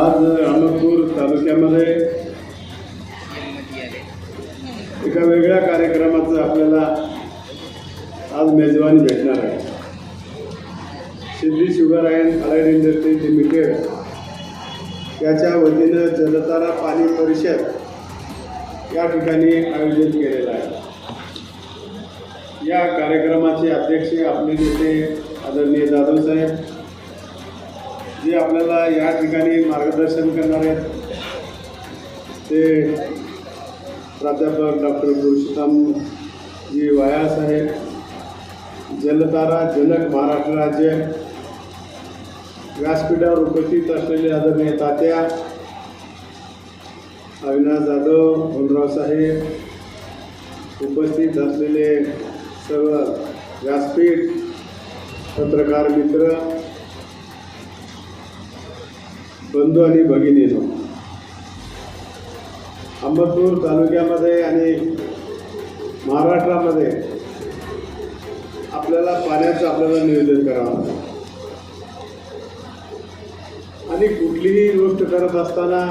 आज अहमदपूर तालुक्यामध्ये एका वेगळ्या कार्यक्रमाचं आपल्याला आज मेजवानी भेटणार आहे. Siddhi sugar and allied industry limited याच्या वतीनं जलतारा पाणी परिषद या ठिकाणी आयोजित केलेलं आहे. या कार्यक्रमाचे अध्यक्ष आपले नेते आदरणीय जाधव साहेब जे आपल्याला या ठिकाणी मार्गदर्शन करणार आहेत ते प्राध्यापक डॉक्टर पुरुषोत्तम जी वाया साहेब जलतारा जनक महाराष्ट्र राज्य व्यासपीठावर उपस्थित असलेले आदरणीय तात्या अविनाश जाधव भोनराव साहेब उपस्थित असलेले सर्व व्यासपीठ पत्रकार मित्र बंधू आणि भगिनीनो अंबतपूर तालुक्यामध्ये आणि महाराष्ट्रामध्ये आपल्याला पाण्याचं आपल्याला नियोजन करावं लागतं. आणि कुठलीही गोष्ट करत असताना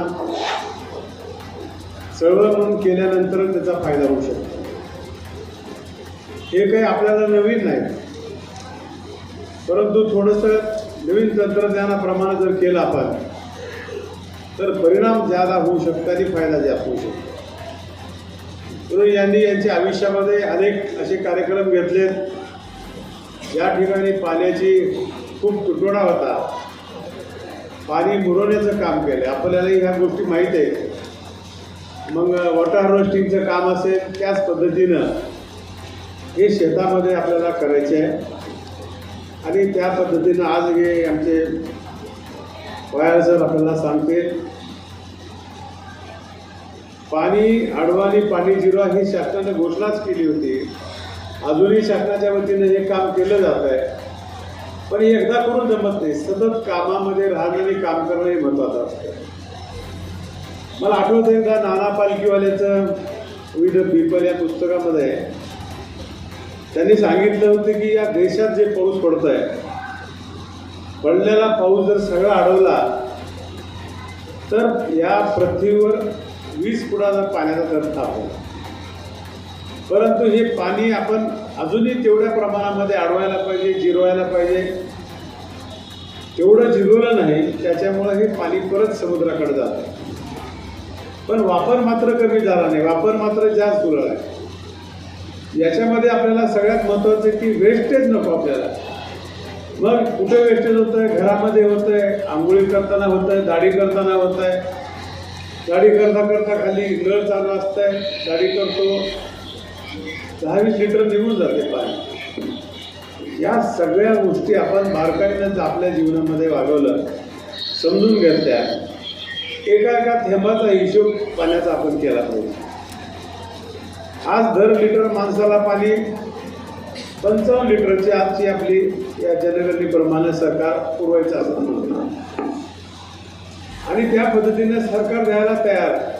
चळवळ म्हणून केल्यानंतर त्याचा फायदा होऊ शकतो हे काही आपल्याला नवीन नाही परंतु थोडंसं नवीन तंत्रज्ञानाप्रमाणे जर केलं आपण तर परिणाम ज्यादा होऊ शकतो आणि फायदा जास्त होऊ शकतो. म्हणून यांनी यांच्या आयुष्यामध्ये अनेक असे कार्यक्रम घेतलेत ज्या ठिकाणी पाण्याची खूप तुटवडा होता. पाणी मुरवण्याचं काम केलं. आपल्यालाही ह्या गोष्टी माहीत आहेत. मग वॉटर हार्वेस्टिंगचं काम असेल त्याच पद्धतीनं हे शेतामध्ये आपल्याला करायचे आहे. आणि त्या पद्धतीनं आज हे आमचे वायर सर आपल्याला सांगतील. पाणी अडवाणी पाणी जिरवा ही शासनाने घोषणाच केली होती. अजूनही शासनाच्या वतीने हे काम केलं जात आहे. पण हे एकदा करून जमत नाही. सतत कामामध्ये राहणं आणि काम करणं हे महत्त्वाचं असतं. मला आठवतं एकदा नाना पालखीवाल्याचं विड पीपल या पुस्तकामध्ये त्यांनी सांगितलं होतं की या देशात जे पाऊस पडत आहे पडलेला पाऊस जर सगळा अडवला तर या पृथ्वीवर वीस फुटाचा पाण्याचा दर थांबवला. परंतु हे पाणी आपण अजूनही तेवढ्या प्रमाणामध्ये अडवायला पाहिजे जिरवायला पाहिजे. तेवढं जिरवलं नाही त्याच्यामुळं हे पाणी परत समुद्राकडे जातं. पण वापर मात्र कमी झाला नाही वापर मात्र जास्त उरला आहे याच्यामध्ये आपल्याला सगळ्यात महत्त्वाचं आहे की वेस्टेज नको आपल्याला. मग कुठे वेस्टेज होतं आहे घरामध्ये होतं आहे आंघोळी करताना होतं आहे दाढी करताना होतं आहे दाढी करता करता खाली नळ चालू असतं आहे दाढी करतो. दहा वीस लिटर निघून जाते पाणी. या सगळ्या गोष्टी आपण बारकाईनंच जर आपल्या जीवनामध्ये वागवलं समजून घेतल्या. एका एका थेंबाचा हिशोब पाण्याचा आपण केला पाहिजे. आज दर लिटर माणसाला पाणी पंचावन्न लिटरची आजची आपली या जनगणनेप्रमाणे सरकार पुरवायचं असं म्हणून. आणि त्या पद्धतीने सरकार द्यायला तयार. आहे.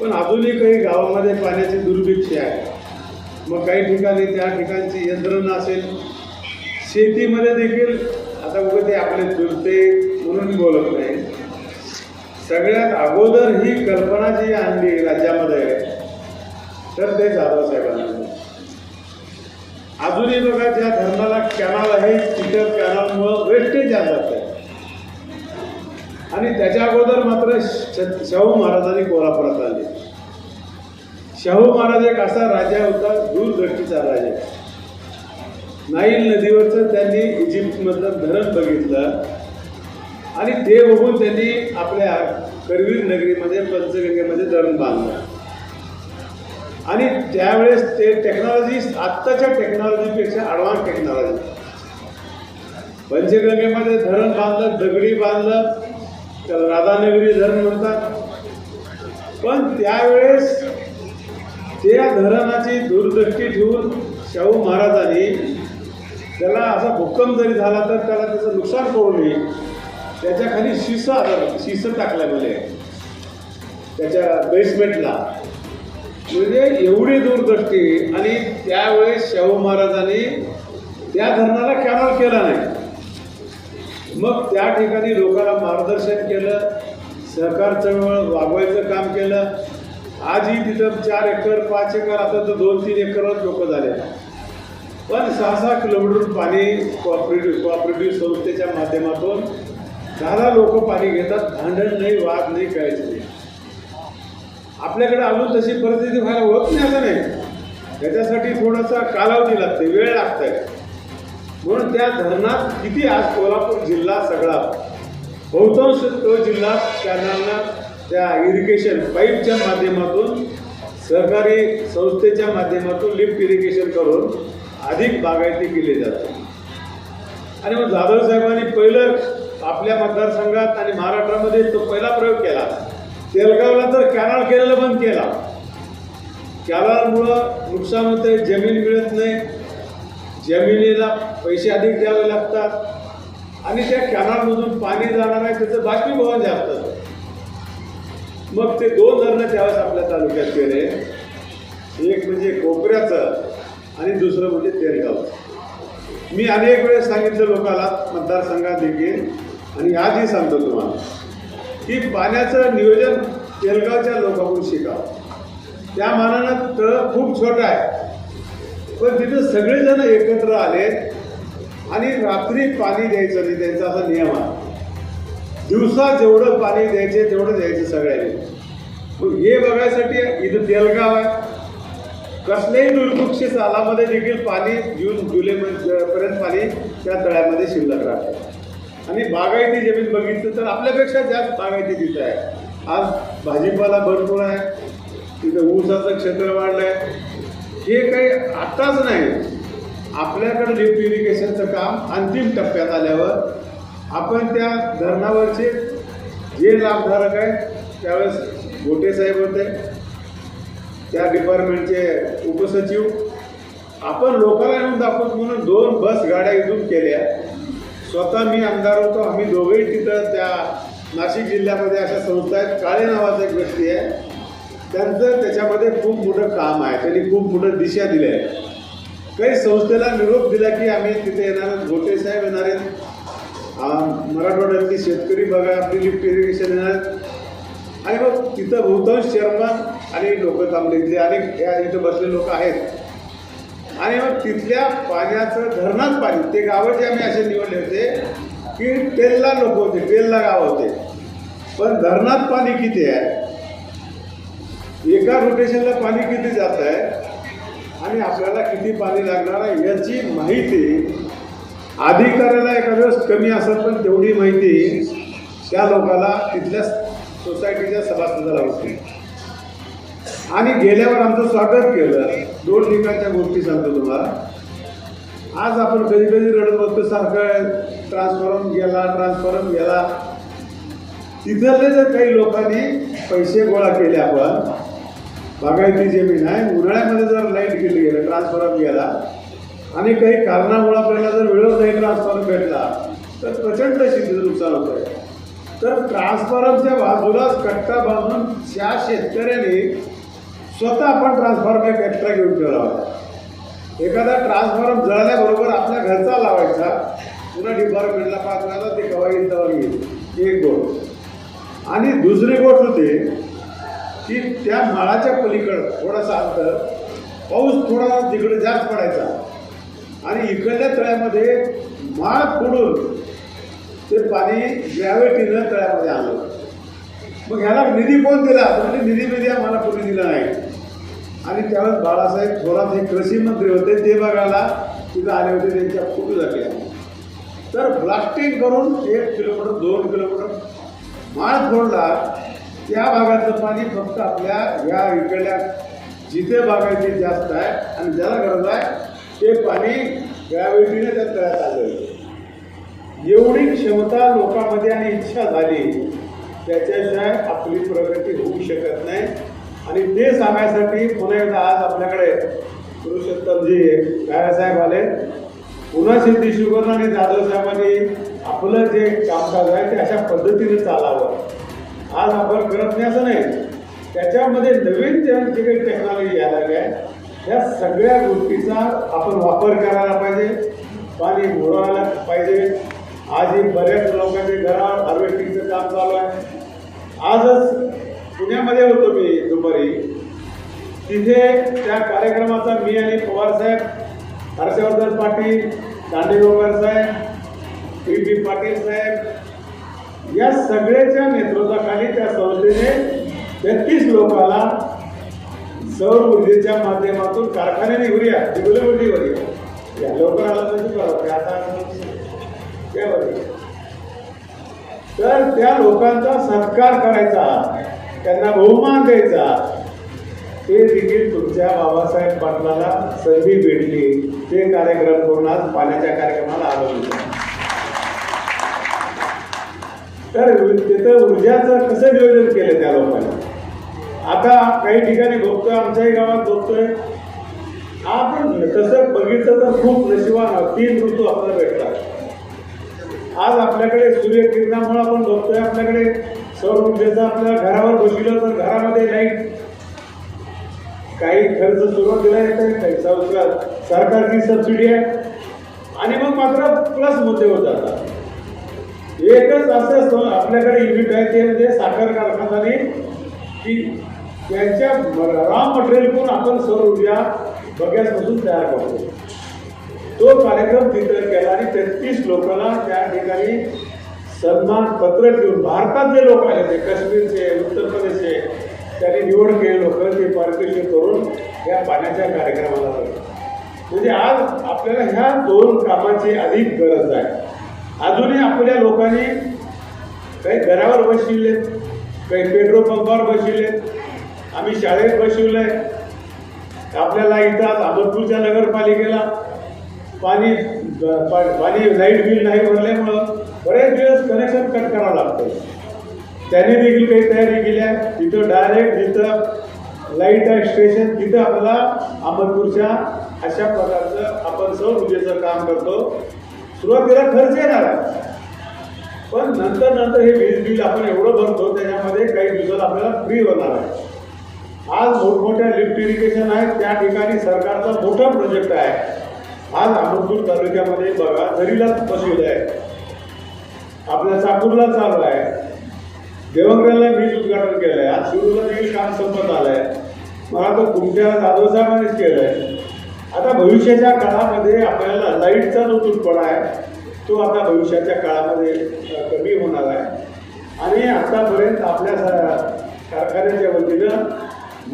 पण अजूनही काही गावामध्ये पाण्याची दुर्भिक्ष आहे. मग काही ठिकाणी त्या ठिकाणची यंत्रणा असेल. शेतीमध्ये देखील आता कधी ते आपले दुर्ते म्हणून बोलत नाही. सगळ्यात अगोदर ही कल्पना जी आणली राज्यामध्ये तर ते जाधव साहेबांना अजूनही बघा ज्या धरणाला कॅनल आहे तिथं कॅनलमुळं वेस्टेज जात आहे. आणि त्याच्या अगोदर मात्र श- शाहू महाराजांनी कोल्हापुरात आले. शाहू महाराज एक असा राजा होता दूरदृष्टीचा राजा. नाईल नदीवरचं त्यांनी इजिप्तमधलं धरण बघितलं आणि ते बघून त्यांनी आपल्या करवीर नगरीमध्ये पंचगंगेमध्ये धरण बांधलं. आणि त्यावेळेस ते टेक्नॉलॉजी आत्ताच्या टेक्नॉलॉजीपेक्षा ॲडव्हान्स टेक्नॉलॉजी पंचगंगेमध्ये धरण बांधलं दगडी बांधलं त्याला राधानगरी धरण म्हणतात. पण त्यावेळेस त्या धरणाची दूरदृष्टी ठेवून शाहू महाराजांनी त्याला असा भूकंप जरी झाला तर त्याला त्याचं नुकसान करू नये त्याच्याखाली शिस आलं शिस टाकलं मला त्याच्या बेसमेंटला म्हणजे एवढी दूरदृष्टी आणि त्यावेळेस शाहू महाराजांनी त्या धरणाला कॅनॉल केला नाही. मग त्या ठिकाणी लोकांना मार्गदर्शन केलं सहकार चळवळ वागवायचं काम केलं. आजही तिथं चार एकर पाच एकर आता तर दोन तीन एकरच लोक झाले. पण सहा सहा किलोमीटर पाणी कॉपरेटिव्ह कॉपरेटिव्ह संस्थेच्या माध्यमातून दहा लोक पाणी घेतात भांडण नाही वाद नाही काहीच नाही. आपल्याकडे अजून तशी परिस्थिती व्हायला होत नाही असं नाही. त्याच्यासाठी थोडासा कालावधी लागते वेळ लागतंय. म्हणून त्या धरणात किती आज कोल्हापूर जिल्हा सगळा? बहुतांश तो जिल्हा कॅनलना त्या इरिगेशन पाईपच्या माध्यमातून सहकारी संस्थेच्या माध्यमातून लिफ्ट इरिगेशन करून अधिक बागायती केली जाते. आणि मग जाधव साहेबांनी पहिलं आपल्या मतदारसंघात आणि महाराष्ट्रामध्ये तो पहिला प्रयोग केला. तेलगावला तर कॅनल केलेला बंद केला. कॅनलमुळं नुकसान होते जमीन मिळत नाही जमिनीला पैसे अधिक द्यावे लागतात आणि त्या कॅनॉलमधून पाणी जाणार आहे त्याचं बाष्पीभवन जास्त मग ते दोन धरणं त्यावेळेस आपल्या तालुक्यात केले. एक म्हणजे कोपऱ्याचं आणि दुसरं म्हणजे तेरगावचं. मी अनेक वेळेस सांगितलं लोकांना मतदारसंघात देखील आणि आजही सांगतो तुम्हाला की पाण्याचं नियोजन तेलगावच्या लोकांकडून शिकावं त्या मानानं तळ खूप छोटं आहे. पण तिथं सगळेजण एकत्र आले आणि रात्री पाणी द्यायचं नाही त्यांचा असा नियम आहे. दिवसा जेवढं पाणी द्यायचे तेवढं द्यायचं सगळ्यांनी. मग हे बघायसाठी इथं तेलगाव आहे. कसल्याही दुर्भक्ष सालामध्ये देखील पाणी जून जुलैपर्यंत पर्यंत पाणी त्या तळ्यामध्ये शिल्लक राहतं. आणि बागायती जमीन बघितलं तर आपल्यापेक्षा जास्त बागायती तिथं आहे. आज भाजीपाला भरपूर आहे. तिथं ऊसाचं क्षेत्र वाढलं आहे हे काही आत्ताच नाही आपल्याकडे लिफ्ट इरिगेशनचं काम अंतिम टप्प्यात आल्यावर आपण त्या धरणावरचे जे लाभधारक आहे त्यावेळेस गोटे साहेब होते त्या डिपार्टमेंटचे उपसचिव आपण लोकांना येऊन दाखवत म्हणून दोन बस गाड्या इथून केल्या. स्वतः मी आमदार होतो आम्ही दोघेही तिथं त्या नाशिक जिल्ह्यामध्ये अशा संस्था आहेत काळे नावाचा एक व्यक्ती आहे. त्यांचं त्याच्यामध्ये खूप मोठं काम आहे. त्यांनी खूप मोठं दिशा दिल्या आहे. काही संस्थेला निरोप दिला की आम्ही तिथे येणार आहेत, गोटे साहेब येणार आहेत. मराठवाड्यातली शेतकरी बघा आपली लिफ्ट इरिगेशन येणार आहेत. आणि मग तिथं बहुतांश चेअरमन आणि लोक थांबले इथले अनेक या इथं बसले लोक आहेत. आणि मग तिथल्या पाण्याचं धरणात पाणी ते गावं जे आम्ही असे निवडले होते की टेलला लोक होते टेलला गाव होते. पण धरणात पाणी किती आहे? एका रोटेशनला पाणी किती जात आहे आणि आपल्याला किती पाणी लागणार आहे याची माहिती अधिकाऱ्याला एका वेळेस कमी असेल पण तेवढी माहिती त्या लोकाला तिथल्या सोसायटीच्या सभासदाला होते. आणि गेल्यावर आमचं स्वागत केलं. दोन ठिकाणच्या गोष्टी सांगतो तुम्हाला. आज आपण कधी कधी रडत बसतो सारखं ट्रान्सफॉर्म गेला ट्रान्सफॉर्म गेला. तिथले जर काही लोकांनी पैसे गोळा केले आपण बागायती जमीन आहे उन्हाळ्यामध्ये जर लाइट गेली गेलं ट्रान्सफॉर्म गेला आणि काही कारणामुळे आपल्याला जर वेळेवर नाही ट्रान्सफॉर्म भेटला तर प्रचंड शेतीचं नुकसान होतं आहे. तर ट्रान्सफॉर्मच्या बाजूलाच कट्टा बांधून त्या शेतकऱ्याने स्वतः आपण ट्रान्सफॉर्म एक एक्स्ट्रा घेऊन ठेवावा एखादा ट्रान्सफॉर्म जळाल्याबरोबर आपल्या घरचा लावायचा पुन्हा डिपार्टमेंटला पाठवायला ते कवा येईल. एक गोष्ट. आणि दुसरी गोष्ट होते की त्या माळाच्या पलीकडं थोडासा अंतर पाऊस थोडा तिकडे जास्त पडायचा. आणि इकडल्या तळ्यामध्ये माळ फोडून ते पाणी ग्रॅव्हिटीनं तळ्यामध्ये आलं. मग ह्याला निधी कोण दिला? म्हणजे निधी मिधी आम्हाला कोणी दिला नाही. आणि त्यावेळेस बाळासाहेब थोरात हे कृषी मंत्री होते ते बघायला तिथं आले होते त्यांच्या फोटो झाले तर ब्लास्टिंग करून एक किलोमीटर दोन किलोमीटर माळ फोडला त्या भागातलं पाणी फक्त आपल्या या इकडल्या जिथे बागायती जास्त आहे आणि ज्याला गरज आहे ते पाणी ग्रॅव्हिटीने त्या तळ्यात आलं एवढी क्षमता लोकांमध्ये आणि इच्छा झाली त्याच्याशिवाय आपली प्रगती होऊ शकत नाही. आणि ते सांगायसाठी पुन्हा एकदा आज आपल्याकडे पुरुषोत्तमजी साहेब आले. पुन्हा सिद्धी शुगर आणि जाधव साहेबांनी आपलं जे कामकाज आहे ते अशा पद्धतीने चालावं. आज आपण करत नाही असं नाही. त्याच्यामध्ये नवीन ज्या जे काही टेक्नॉलॉजी यायला लागली आहे सगळ्या गोष्टीचा आपण वापर करायला पाहिजे. पाणी मुरवायला पाहिजे. आजही बऱ्याच लोकांचे घरावर हार्वेस्टिंगचं काम चालू आहे. आजच पुण्यामध्ये होतो मी दुपारी. तिथे त्या कार्यक्रमाचा मी आणि पवारसाहेब हर्षवर्धन पाटील दांडेगावकर साहेब पी बी पाटील साहेब या सगळ्याच्या नेतृत्वाखाली त्या संस्थेने तेहतीस लोकांना सौर ऊर्जेच्या माध्यमातून कारखान्याने उर्या दिवलेवरती वरी या. लवकर आला तर आता तर त्या लोकांचा सत्कार करायचा त्यांना बहुमान द्यायचा. ते देखील तुमच्या बाबासाहेब पाटलाला संधी भेटली. ते कार्यक्रम करून आज पाण्याच्या कार्यक्रमाला आलो होतो तर तिथं ऊर्जाचं कसं नियोजन केलं त्या लोकांनी? आता काही ठिकाणी बघतोय आमच्याही गावात बघतोय. आपण तसं बघितलं तर खूप नशिबान तीन ऋतू आपल्याला भेटतात. आज आपल्याकडे सूर्यकिरणामुळे आपण बघतोय आपल्याकडे सौर ऊर्जेचा आपल्या घरावर बसलं तर घरामध्ये लाइट काही खर्च सुरुवातीला येत आहे काही सरकारची सबसिडी आहे. आणि मग मात्र प्लस मुद्दे होत जातात. एकच असं स- आपल्याकडे युनिट आहे ते म्हणजे साखर कारखान्याने की त्यांच्या रॉ मटेरियलकडून आपण सौर ऊर्जा बग्यासपासून तयार करतो. तो कार्यक्रम तिथं केला आणि तेहतीस लोकांना त्या ठिकाणी सन्मान पत्र देऊन भारतातले लोक आले ते काश्मीरचे उत्तर प्रदेशचे त्यांनी निवड केले लोक ते पारितोषिक करून या पाण्याच्या कार्यक्रमाला म्हणजे आज आपल्याला ह्या दोन कामाची अधिक गरज आहे. अजूनही आपल्या लोकांनी काही घरावर बसविले काही पेट्रोल पंपावर बसविले आम्ही शाळेत बसविलंय. आपल्याला इथं आज अहमदपूरच्या नगरपालिकेला पाणी पा- पाणी लाइट बिल नाही भरल्यामुळं बरेच दिवस कनेक्शन कट करावं लागतं त्याने देखील काही तयारी केली आहे. तिथं डायरेक्ट जिथं लाइट आहे स्टेशन तिथं आपल्याला अहमदपूरच्या अशा प्रकारचं आपण सौर ऊर्जेचं काम करतो. सुरुवातीला खर्च येणार आहे. पण नंतर नंतर हे वीज बिल आपण एवढं भरतो त्याच्यामध्ये काही दिवसात आपल्याला फ्री होणार आहे. आज मोठमोठ्या लिफ्ट इरिगेशन आहेत त्या ठिकाणी सरकारचा मोठा प्रोजेक्ट आहे. आज अहमदपूर तालुक्यामध्ये बघा झरीलाच बसवलं आहे. आपल्या चाकूरला चालू आहे. देवंगऱ्याला वीज उद्घाटन केलं आहे आज शिरूरला देखील काम संपत आलं आहे मला तर तुमच्या जाधव साहेबांनीच केलं आहे आता भविष्याच्या काळामध्ये आपल्याला लाईटचा जो तुटपणा आहे तो आता भविष्याच्या काळामध्ये कमी होणार आहे. आणि आतापर्यंत आपल्या कारखान्याच्या वतीनं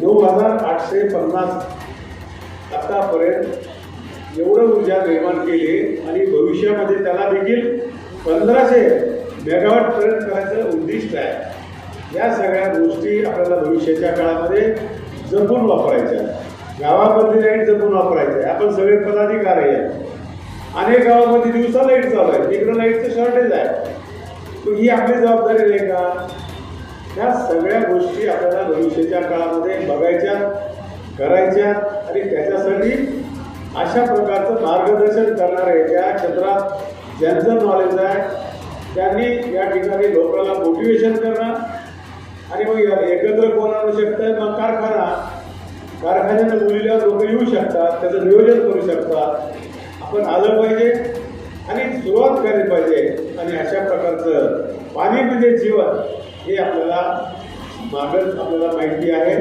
नऊ हजार आठशे पन्नास आतापर्यंत एवढं ऊर्जा निर्माण केली आणि भविष्यामध्ये त्याला देखील पंधराशे मेगावॅटपर्यंत करायचं उद्दिष्ट आहे. या सगळ्या गोष्टी आपल्याला भविष्याच्या काळामध्ये जपून वापरायच्या गावामध्ये लाइट जपून वापरायचं आहे आपण सगळे पदाधिकारी आहे अनेक गावामध्ये दिवसा लाइट चालू आहे तिकडं लाईटचं शॉर्टेज आहे. मग ही आपली जबाबदारी नाही का? ह्या सगळ्या गोष्टी आपल्याला भविष्याच्या काळामध्ये बघायच्या करायच्या आणि त्याच्यासाठी अशा प्रकारचं मार्गदर्शन करणारे त्या क्षेत्रात ज्यांचं नॉलेज आहे त्यांनी या ठिकाणी लोकांना मोटिवेशन करणं आणि मग या- एकत्र कोण आणू शकतं मग कारखाना. कारखान्यानं बोलल्यावर लोक येऊ शकतात त्याचं नियोजन करू शकतात. आपण आलं पाहिजे आणि सुरुवात करायला पाहिजे. आणि अशा प्रकारचं पाणी म्हणजे जीवन हे आपल्याला मागच आपल्याला माहिती आहे.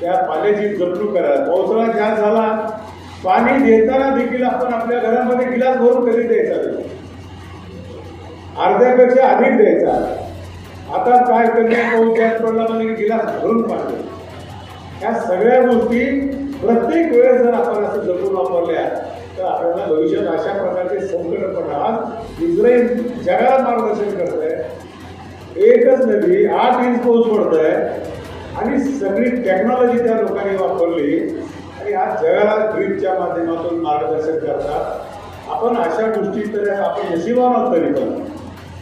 त्या पाण्याची जपणूक करायला पावसाळा जास्त झाला पाणी देताना देखील आपण आपल्या घरामध्ये गिलास भरून कधी द्यायचा अर्ध्यापेक्षा अधिक द्यायचा. आता काय कमी पाऊस जास्त पडला म्हणजे गिलास भरून पाणी. ह्या सगळ्या गोष्टी प्रत्येक वेळेस जर आपण असं जगून वापरल्या तर आपल्याला भविष्यात अशा प्रकारचे संकट पडणार इस्रायल जगाला मार्गदर्शन करत आहे एकच नदी आठ इंच पाऊस आहे आणि सगळी टेक्नॉलॉजी त्या लोकांनी वापरली. आणि आज जगाला ग्रीडच्या माध्यमातून मार्गदर्शन करतात. आपण अशा गोष्टी तर आपण नशिबान आहोत तरी पण.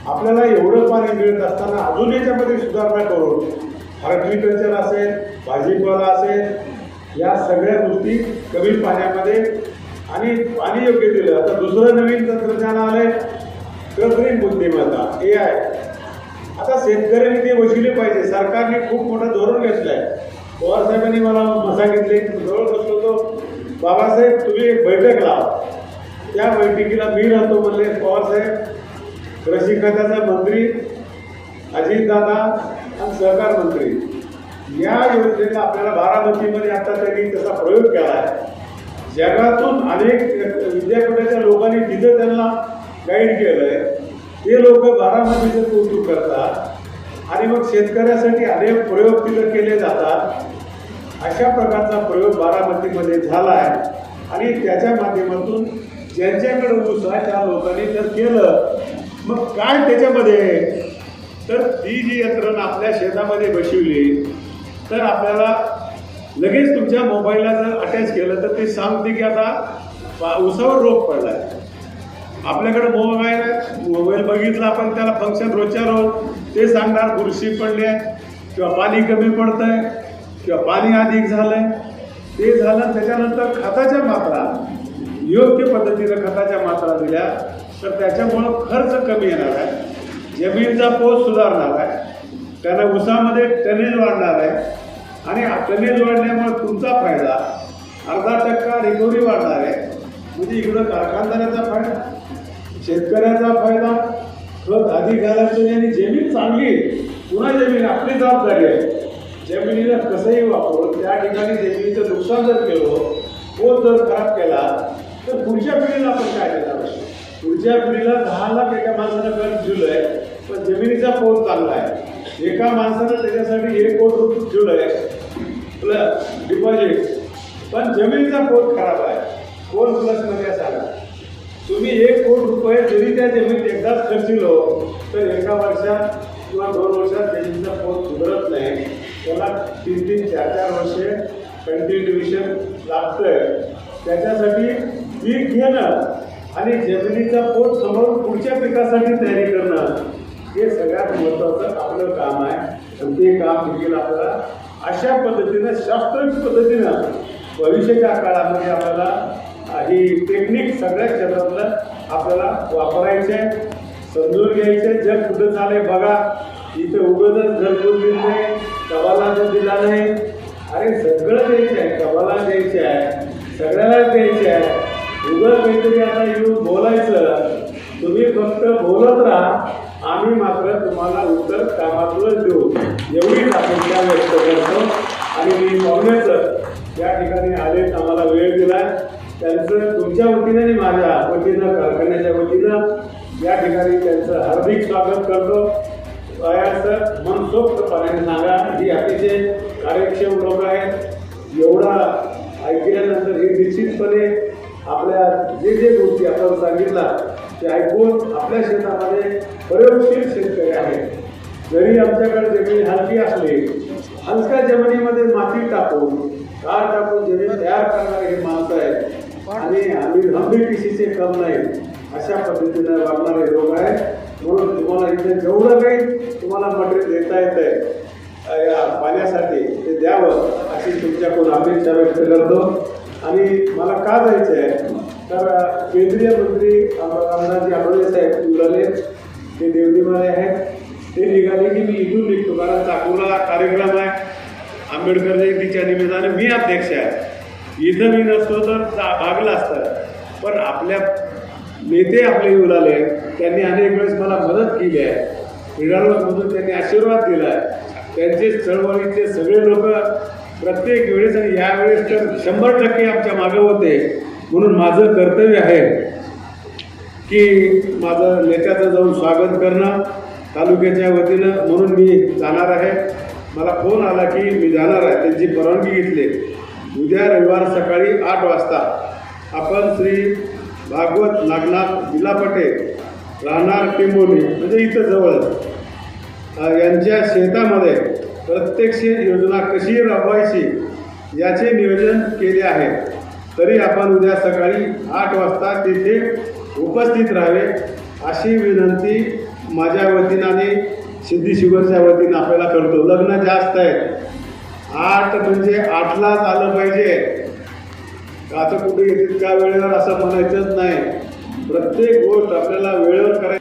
आपल्याला एवढं पाणी मिळत असताना अजून याच्यामध्ये सुधारणा करून हॉर्टिकल्चर असेल भाजीपाला असेल या सगळ्या गोष्टी कमी पाण्यामध्ये आणि पाणी योग्य दिलं. आता दुसरं नवीन तंत्रज्ञान आलंय कृत्रिम बुद्धिमत्ता ए आय आता शेतकऱ्यांनी ते वशिले पाहिजे. सरकारने खूप मोठं धोरण घेतलं आहे पवार साहेबांनी मला सांगितले जवळ बसलो होतो. बाबासाहेब तुम्ही एक बैठक लावा. त्या बैठकीला मी राहतो म्हणले पवारसाहेब कृषी खात्याचा मंत्री अजितदादा आणि सहकार मंत्री. या योजनेला आपल्याला बारामतीमध्ये आता त्यांनी त्याचा प्रयोग केला आहे. जगातून अनेक विद्यापीठाच्या लोकांनी तिथे त्यांना गाईड केलं आहे ते लोक बारामतीचं कौतुक करतात. आणि मग शेतकऱ्यासाठी अनेक प्रयोग तिथं केले जातात. अशा प्रकारचा प्रयोग बारामतीमध्ये झाला आहे आणि त्याच्या माध्यमातून ज्यांच्याकडे ऊस आहे त्या लोकांनी जर केलं मग काय त्याच्यामध्ये? तर ती जी यंत्रणा आपल्या शेतामध्ये बसवली तर आपल्याला लगेच तुमच्या मोबाईलला जर अटॅच केलं तर ते सांगते की आता पा- रोग पडला आहे आपल्याकडे मोबाईल मोबाईल बघितला आपण त्याला फंक्शन रोजच्या रोज. ते सांगणार बुरशी पडली आहे किंवा पाणी कमी पडतं आहे किंवा पाणी अधिक झालं आहे ते झालं त्याच्यानंतर खताच्या मात्रा. योग्य पद्धतीनं खताच्या मात्रा दिल्या तर त्याच्यामुळं खर्च कमी येणार आहे. जमिनीचा पोत सुधारणार आहे. त्यांना ऊसामध्ये टनेज वाढणार आहे. आणि टनेज वाढल्यामुळे तुमचा फायदा अर्धा टक्का रिकव्हरी वाढणार आहे. म्हणजे इकडं कारखानदाराचा फायदा शेतकऱ्याचा फायदा खत अधिक घालायचं आणि जमीन चांगली पुन्हा जमीन आपली जबाबदारी आहे. जमिनीला कसंही वापरून त्या ठिकाणी जमिनीचं नुकसान जर केलं पोत जर खराब केला तर पुढच्या पिढीला आपण काय देणार? पुढच्या पिढीला दहा लाख एका माणसानं कर्ज दिलंय पण जमिनीचा पोत चांगला आहे. एका माणसानं त्याच्यासाठी एक कोट रुपये ठेवलंय. प्लस डिपॉझिट पण जमिनीचा पोत खराब आहे. कोण प्लसमध्ये सांगा. तुम्ही एक कोट रुपये जरी त्या जमिनीत एकदाच खर्चिलो तर एका वर्षात किंवा दोन वर्षात जमिनीचा पोत सुधरत नाही. त्याला तीन तीन चार चार वर्षे कंटिन्युएशन लागतंय. त्याच्यासाठी पीक घेणं आणि जमिनीचा पोत समोर पुढच्या पिकासाठी तयारी करणं हे सगळ्यात महत्त्वाचं आपलं काम आहे. आणि ते काम देखील आपल्याला अशा पद्धतीनं शास्त्रीय पद्धतीनं भविष्याच्या काळामध्ये आपल्याला ही टेक्निक सगळ्या क्षेत्रातलं आपल्याला वापरायचं आहे समजून घ्यायचे जग कुठं चाललंय बघा. इथं उगतच घरपोच दिलं नाही कबाला जर दिला नाही. अरे सगळं द्यायचं आहे. कबाला द्यायचं आहे. सगळ्याला द्यायचं आहे. उगत काहीतरी आता येऊन बोलायचं. तुम्ही फक्त बोलत राहा. आम्ही मात्र तुम्हाला उत्तर कामातूनच देऊ. एवढी अपेक्षा व्यक्त करतो. आणि मी पाहुण्याचं या ठिकाणी आले आम्हाला वेळ दिला त्यांचं तुमच्या वतीनं आणि माझ्या वतीनं कारखान्याच्या वतीनं या ठिकाणी त्यांचं हार्दिक स्वागत करतो. वयाचं मनसोक्तपणे सांगा ही अतिशय कार्यक्षम लोक आहेत. एवढा ऐकल्यानंतर हे निश्चितपणे आपल्या जे जे गोष्टी आपण सांगितला ते ऐकून आपल्या शेतामध्ये प्रयोगशील शेतकरी आहेत. जरी आमच्याकडे जमीन हलकी असली हलक्या जमिनीमध्ये माती टाकून कार टाकून जमीन तयार करणारे हे माणसं आहेत. आणि आम्ही हंबी पिशीचे कम नाही अशा पद्धतीनं वागणारे लोक आहेत. म्हणून तुम्हाला इथे जेवढं काही तुम्हाला मटेरियल देता येत आहे पाण्यासाठी ते द्यावं अशी तुमच्याकडून अपेक्षा व्यक्त करतो. आणि मला का जायचं आहे तर केंद्रीय मंत्री रामदासजी आठवले साहेब निघाले ते देवदिवाले आहेत. ते निघाले की मी इथून निघतो. कारण चाकूरला कार्यक्रम आहे. आंबेडकर जयंतीच्या निमित्ताने मी अध्यक्ष आहे. इथं मी नसतो तर जा- भागलं असतं. पण आपल्या नेते आपले येऊ त्यांनी अनेक वेळेस मला मदत केली आहे. क्रीडामधून त्यांनी आशीर्वाद दिला आहे त्यांचे चळवळीचे सगळे लोक प्रत्येक वेळेस आणि यावेळेस तर शंभर टक्के आमच्या मागे होते. म्हणून माझं कर्तव्य आहे की माझं नेत्याचं जाऊन स्वागत करणं तालुक्याच्या वतीनं म्हणून मी जाणार आहे. मला फोन आला की मी जाणार आहे. त्यांची परवानगी घेतली. उद्या रविवार सकाळी आठ वाजता आपण श्री भागवत नागनाथ विलापटे राहणार टिंबोली म्हणजे इथं जवळच यांच्या शेतामध्ये प्रत्यक्ष योजना कशी राबवायची याचे नियोजन केले आहे. तरी आपण उद्या सकाळी आठ वाजता तिथे उपस्थित राहावे अशी विनंती माझ्या वतीनं आणि सिद्धी शुगरच्या वतीनं आपल्याला करतो. लग्न जास्त आहेत. आठ म्हणजे आठलाच आलं पाहिजे. आता कुठे येतील का वेळेवर असं म्हणायचंच नाही. प्रत्येक गोष्ट आपल्याला वेळेवर करायची